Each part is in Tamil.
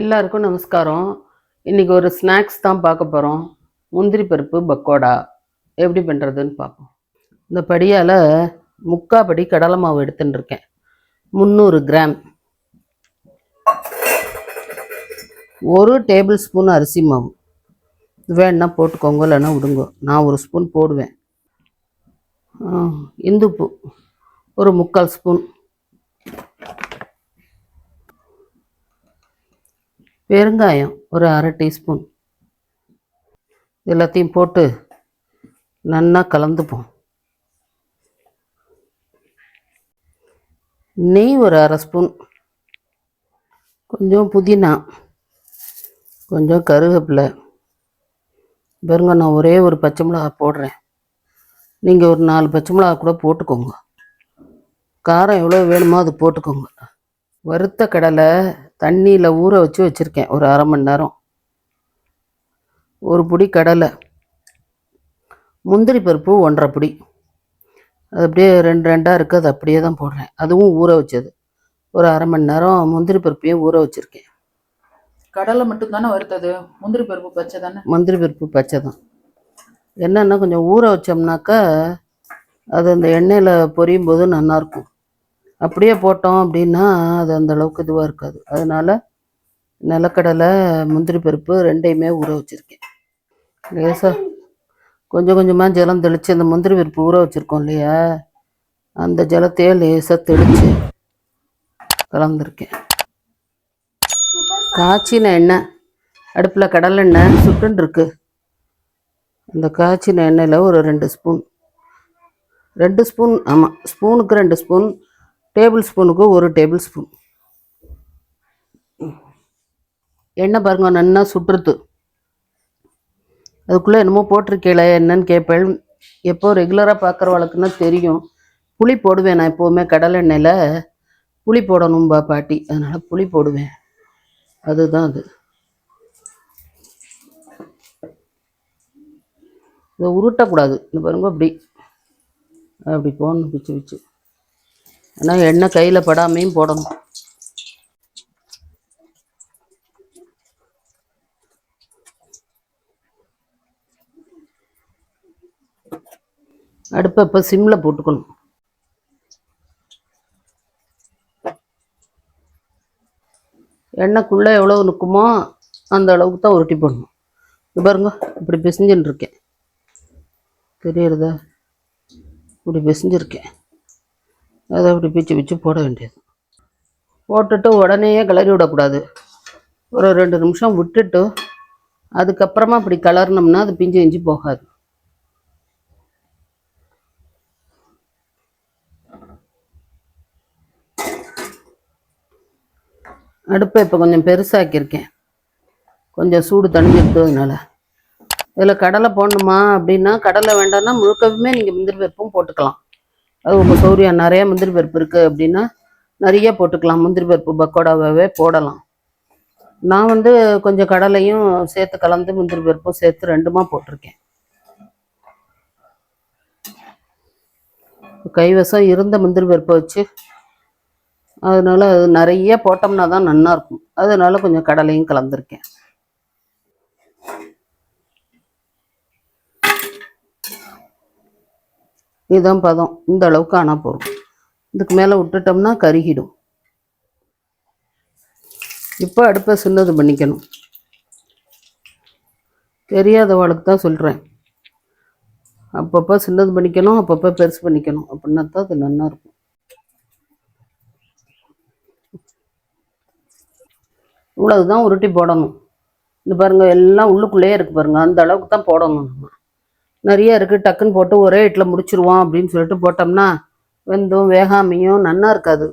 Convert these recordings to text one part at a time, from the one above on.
எல்லாருக்கும் நமஸ்காரம். இன்றைக்கி ஒரு ஸ்நாக்ஸ் தான் பார்க்க போகிறோம் முந்திரி பருப்பு பக்கோடா. எப்படி பண்ணுறதுன்னு பார்ப்போம். இந்த படியால் முக்கா படி கடலை மாவு எடுத்துன்னு இருக்கேன். முந்நூறு கிராம். ஒரு டேபிள் ஸ்பூன் அரிசி மாவு. வேணுன்னா போட்டுக்கோங்க இல்லைன்னா விடுங்க. நான் ஒரு ஸ்பூன் போடுவேன். இந்துப்பு. ஒரு முக்கால் ஸ்பூன். பெருங்காயம் ஒரு அரை டீஸ்பூன். எல்லாத்தையும் போட்டு நன்னா கலந்துப்போம். நெய் ஒரு அரை ஸ்பூன். கொஞ்சம் புதினா கொஞ்சம் கருவேப்பிலை. பாருங்க நான் ஒரே ஒரு பச்சை மிளகா போடுறேன். நீங்கள் ஒரு நாலு பச்சை மிளகா கூட போட்டுக்கோங்க. காரம் எவ்வளோ வேணுமோ அது போட்டுக்கோங்க. வறுத்த கடலை தண்ணியில் ஊற வச்சு வச்சுருக்கேன். ஒரு அரை மணி நேரம். ஒரு புடி கடலை. முந்திரி பருப்பு ஒன்றரை புடி. அது அப்படியே ரெண்டு ரெண்டாக இருக்குது. அது அப்படியே தான் போடுறேன். அதுவும் ஊற வச்சது. ஒரு அரை மணி நேரம் முந்திரி பருப்பையும் ஊற வச்சுருக்கேன். கடலை மட்டும் தானே வறுத்தது? முந்திரி பருப்பு பச்சை தானே? முந்திரி பருப்பு பச்சை தான். என்னென்னா கொஞ்சம் ஊற வச்சோம்னாக்கா அது அந்த எண்ணெயில் பொரியும் போது நல்லாயிருக்கும். அப்படியே போட்டோம் அப்படின்னா அது அந்த அளவுக்கு இதுவாக இருக்காது. அதனால் நிலக்கடலை முந்திரி பருப்பு ரெண்டையுமே ஊற வச்சுருக்கேன். லேசாக கொஞ்சம் கொஞ்சமாக ஜலம் தெளித்து அந்த முந்திரி பருப்பு ஊற வச்சுருக்கோம் இல்லையா? அந்த ஜலத்தையே லேசாக தெளித்து கலந்துருக்கேன். காய்ச்சின எண்ணெய் அடுப்பில் கடலெண்ணெய் சுட்டுன்னு அந்த காய்ச்சின எண்ணெயில் ஒரு ரெண்டு ஸ்பூன் ரெண்டு ஸ்பூன் ஆமாம் ஸ்பூனுக்கு ரெண்டு ஸ்பூன் டேபிள் ஸ்பூனுக்கு ஒரு டேபிள் ஸ்பூன். எண்ணெய் பாருங்க நல்லா சுட்டுறது அதுக்குள்ளே என்னமோ போட்டிருக்கீங்களே என்னன்னு கேட்பேன் எப்போ ரெகுலராக பார்க்குறவளுக்குன்னா தெரியும். புளி போடுவேன் நான் எப்போவுமே கடலை எண்ணெயில். புளி போடணும்பா பாட்டி அதனால் புளி போடுவேன். அதுதான் அது. இதை உருட்டக்கூடாது. இந்த பாருங்க அப்படி. அப்படி போடணும் பிச்சு பிச்சு. ஆனால் எண்ணெய் கையில் படாமையும் போடணும். அடுப்பை இப்போ சிம்மில் போட்டுக்கணும். எண்ணெய்க்குள்ளே எவ்வளோ நிற்குமோ அந்த அளவுக்கு தான் உருட்டி போடணும். இது பாருங்க இப்படி பிசைஞ்சுன்னு இருக்கேன். தெரியுறதா? இப்படி பிசைஞ்சிருக்கேன். அதை அப்படி பிச்சு பிச்சு போட வேண்டியது. போட்டுட்டு உடனேயே கிளறி விடக்கூடாது. ஒரு ரெண்டு நிமிஷம் விட்டுட்டு அதுக்கப்புறமா அப்படி கிளறினோம்னா அது பிஞ்சு பிஞ்சு போகாது. அடுப்பை இப்போ கொஞ்சம் பெருசாக்கியிருக்கேன். கொஞ்சம் சூடு தணிஞ்சிருக்கிறதுனால இதில் கடலை போடணுமா அப்படின்னா கடலை வேண்டாம்னா முழுக்கவுமே நீங்கள் முந்திரி பருப்பும் போட்டுக்கலாம். அது உங்கள் சௌரியம் நிறைய முந்திரி பருப்பு இருக்குது அப்படின்னா நிறைய போட்டுக்கலாம். முந்திரி பருப்பு பக்கோடாவே போடலாம். நான் வந்து கொஞ்சம் கடலையும் சேர்த்து கலந்து முந்திரி பருப்பும் சேர்த்து ரெண்டுமா போட்டிருக்கேன். கைவசம் இருந்த முந்திரி பருப்பை வச்சு அதனால அது நிறைய போட்டோம்னா தான் நல்லா இருக்கும் அதனால கொஞ்சம் கடலையும் கலந்துருக்கேன். இதுதான் பதம். இந்த அளவுக்கு ஆனால் போதும் இதுக்கு மேலே விட்டுட்டோம்னா கருகிடும். இப்போ அடுப்பை சின்னது பண்ணிக்கணும். தெரியாதவளுக்கு தான் சொல்கிறேன் அப்பப்போ சின்னது பண்ணிக்கணும் அப்பப்போ பெருசு பண்ணிக்கணும். அப்படின்னா தான் அது நல்லா இருக்கும். இவ்வளவுதான் உருட்டி போடணும். இந்த பாருங்க எல்லாம் உள்ளுக்குள்ளேயே இருக்கு பாருங்க. அந்த அளவுக்கு தான் போடணும் நம்ம. நிறைய இருக்குது டக்குன்னு போட்டு ஒரே இட்டில் முடிச்சிருவோம் அப்படின்னு சொல்லிட்டு போட்டோம்னா வெந்தும் வேகாமையும் நன்னா இருக்காது.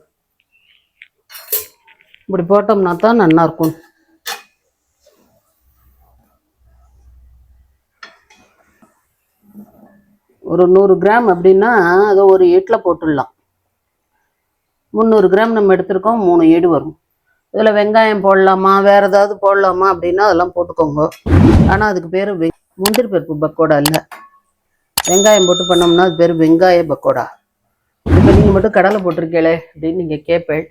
இப்படி போட்டோம்னா தான் நன்னா இருக்கும். ஒரு நூறு கிராம் அப்படின்னா அதை ஒரு எட்டில் போட்டுடலாம். முந்நூறு கிராம் நம்ம எடுத்திருக்கோம் மூணு ஏடு வரும். இதில் வெங்காயம் போடலாமா வேறு ஏதாவது போடலாமா அப்படின்னா அதெல்லாம் போட்டுக்கோங்க. ஆனால் அதுக்கு பேர் முந்திரி பருப்பு பக்கோடா இல்லை. வெங்காயம் போட்டு பண்ணோம்னா அது பேர் வெங்காய பக்கோடா. இப்போ நீங்கள் மட்டும் கடலை போட்டிருக்கீங்களே அப்படின்னு நீங்கள் கேட்பேன்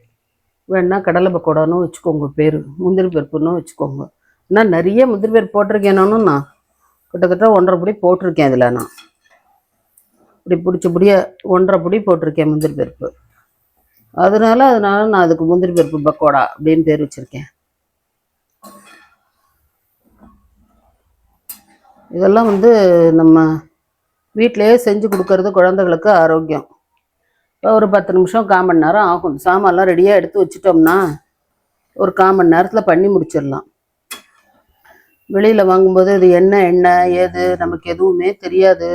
வேணா கடலை பக்கோடான்னு வச்சுக்கோங்க பேர். முந்திரி பருப்புன்னு வச்சுக்கோங்க. நான் நிறைய முந்திரி பருப்பு போட்டிருக்கேனானும் நான் கிட்டத்தட்ட ஒன்றரை பொடி போட்டிருக்கேன் இதில் நான். இப்படி பிடிச்ச ஒன்றரை பொடி போட்டிருக்கேன் முந்திரி பருப்பு. அதனால அதனால நான் அதுக்கு முந்திரி பருப்பு பக்கோடா அப்படின்னு பேர் வச்சுருக்கேன். இதெல்லாம் வந்து நம்ம வீட்டிலேயே செஞ்சு கொடுக்கறது குழந்தைகளுக்கு ஆரோக்கியம். இப்போ ஒரு பத்து நிமிஷம் கால் மணி நேரம் ஆகும். சாமான்லாம் ரெடியாக எடுத்து வச்சிட்டோம்னா ஒரு கால் மணி நேரத்தில் பண்ணி முடிச்சிடலாம். வெளியில் வாங்கும்போது இது என்ன என்ன ஏது நமக்கு எதுவுமே தெரியாது.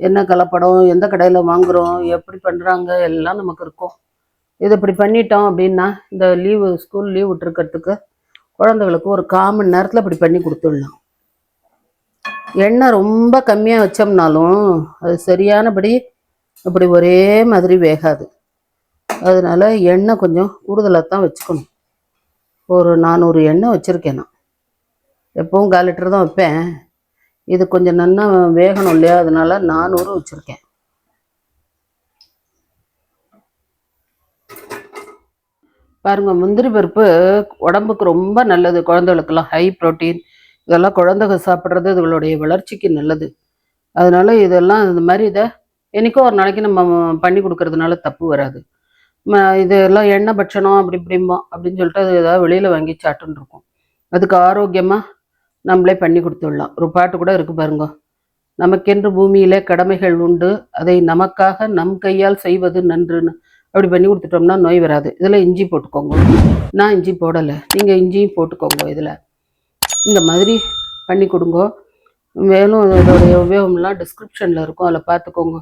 என்ன கலப்படம் எந்த கடையில் வாங்குகிறோம் எப்படி பண்ணுறாங்க எல்லாம் நமக்கு இருக்கும். இது இப்படி பண்ணிட்டோம் அப்படின்னா இந்த லீவு ஸ்கூல் லீவ் விட்டுருக்கிறதுக்கு குழந்தைகளுக்கு ஒரு கால் மணி நேரத்தில் இப்படி பண்ணி கொடுத்துடலாம். எண்ணெய் ரொம்ப கம்மியாக வச்சோம்னாலும் அது சரியானபடி அப்படி ஒரே மாதிரி வேகாது. அதனால எண்ணெய் கொஞ்சம் கூடுதலாக தான் வச்சுக்கணும். ஒரு நானூறு எண்ணெய் வச்சுருக்கேன் நான். எப்பவும் கால் லிட்டர் தான் வைப்பேன். இது கொஞ்சம் நல்லா வேகணும் இல்லையா? அதனால நானூறு வச்சுருக்கேன். பாருங்கள் முந்திரி பருப்பு உடம்புக்கு ரொம்ப நல்லது. குழந்தைகளுக்கெல்லாம் ஹை புரோட்டீன் இதெல்லாம் குழந்தைங்க சாப்பிட்றது இதுகளுடைய வளர்ச்சிக்கு நல்லது. அதனால இதெல்லாம் இந்த மாதிரி இதை என்னைக்கோ ஒரு நாளைக்கு நம்ம பண்ணி கொடுக்கறதுனால தப்பு வராது. இதெல்லாம் எண்ணெய் பட்சணம் அப்படி இப்படிம்பா அப்படின்னு சொல்லிட்டு அது ஏதாவது வெளியில் வாங்கி சாட்டுன்னு இருக்கும். அதுக்கு ஆரோக்கியமாக நம்மளே பண்ணி கொடுத்துடலாம். ஒரு பாட்டு கூட இருக்கு பாருங்க. நமக்கென்று பூமியிலே கடமைகள் உண்டு அதை நமக்காக நம் கையால் செய்வது நன்றுன்னு. அப்படி பண்ணி கொடுத்துட்டோம்னா நோய் வராது. இதில் இஞ்சி போட்டுக்கோங்க. நான் இஞ்சி போடலை. நீங்கள் இஞ்சியும் போட்டுக்கோங்க இதில். இந்த மாதிரி பண்ணி கொடுங்க. மேலும் இதோடைய உபயோகம்லாம் டிஸ்கிரிப்ஷனில் இருக்கும். அதில் பார்த்துக்கோங்க.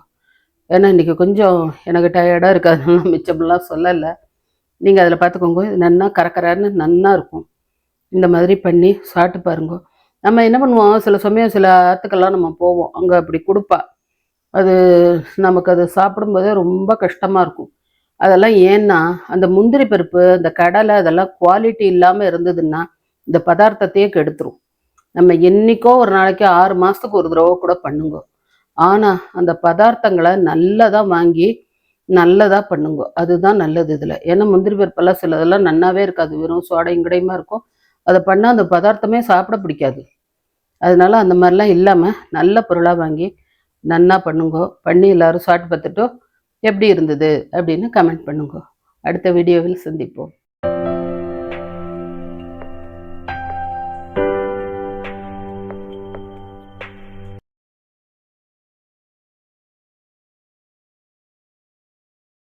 ஏன்னா இன்றைக்கி கொஞ்சம் எனக்கு டயர்டாக இருக்காதுனால மிச்சம்லாம் சொல்லலை. நீங்கள் அதில் பார்த்துக்கோங்க. இது நன்னா கரக்கரான்னு நன்னா இருக்கும். இந்த மாதிரி பண்ணி சாப்பிட்டு பாருங்க. நம்ம என்ன பண்ணுவோம்? சில சமயம் சில ஆற்றுக்கெல்லாம் நம்ம போவோம். அங்கே அப்படி கொடுப்பா. அது நமக்கு அது சாப்பிடும்போதே ரொம்ப கஷ்டமாக இருக்கும். அதெல்லாம் ஏன்னா அந்த முந்திரி பருப்பு அந்த கடலை அதெல்லாம் குவாலிட்டி இல்லாமல் இருந்ததுன்னா இந்த பதார்த்தத்தையே கெடுத்துரும். நம்ம என்னைக்கோ ஒரு நாளைக்கு ஆறு மாதத்துக்கு ஒரு தடவை கூட பண்ணுங்க. ஆனால் அந்த பதார்த்தங்களை நல்லதாக வாங்கி நல்லதாக பண்ணுங்க. அதுதான் நல்லது இதில். ஏன்னா முந்திரி பருப்பெல்லாம் சிலதெல்லாம் நன்னாவே இருக்காது. வெறும் சோடையும் கிடையுமா இருக்கும். அதை பண்ணால் அந்த பதார்த்தமே சாப்பிட பிடிக்காது. அதனால அந்த மாதிரிலாம் இல்லாமல் நல்ல பொருளாக வாங்கி நன்னா பண்ணுங்க. பண்ணி எல்லாரும் சாப்பிட்டு பார்த்துட்டோ எப்படி இருந்தது அப்படின்னு கமெண்ட் பண்ணுங்க. அடுத்த வீடியோவில் சந்திப்போம்.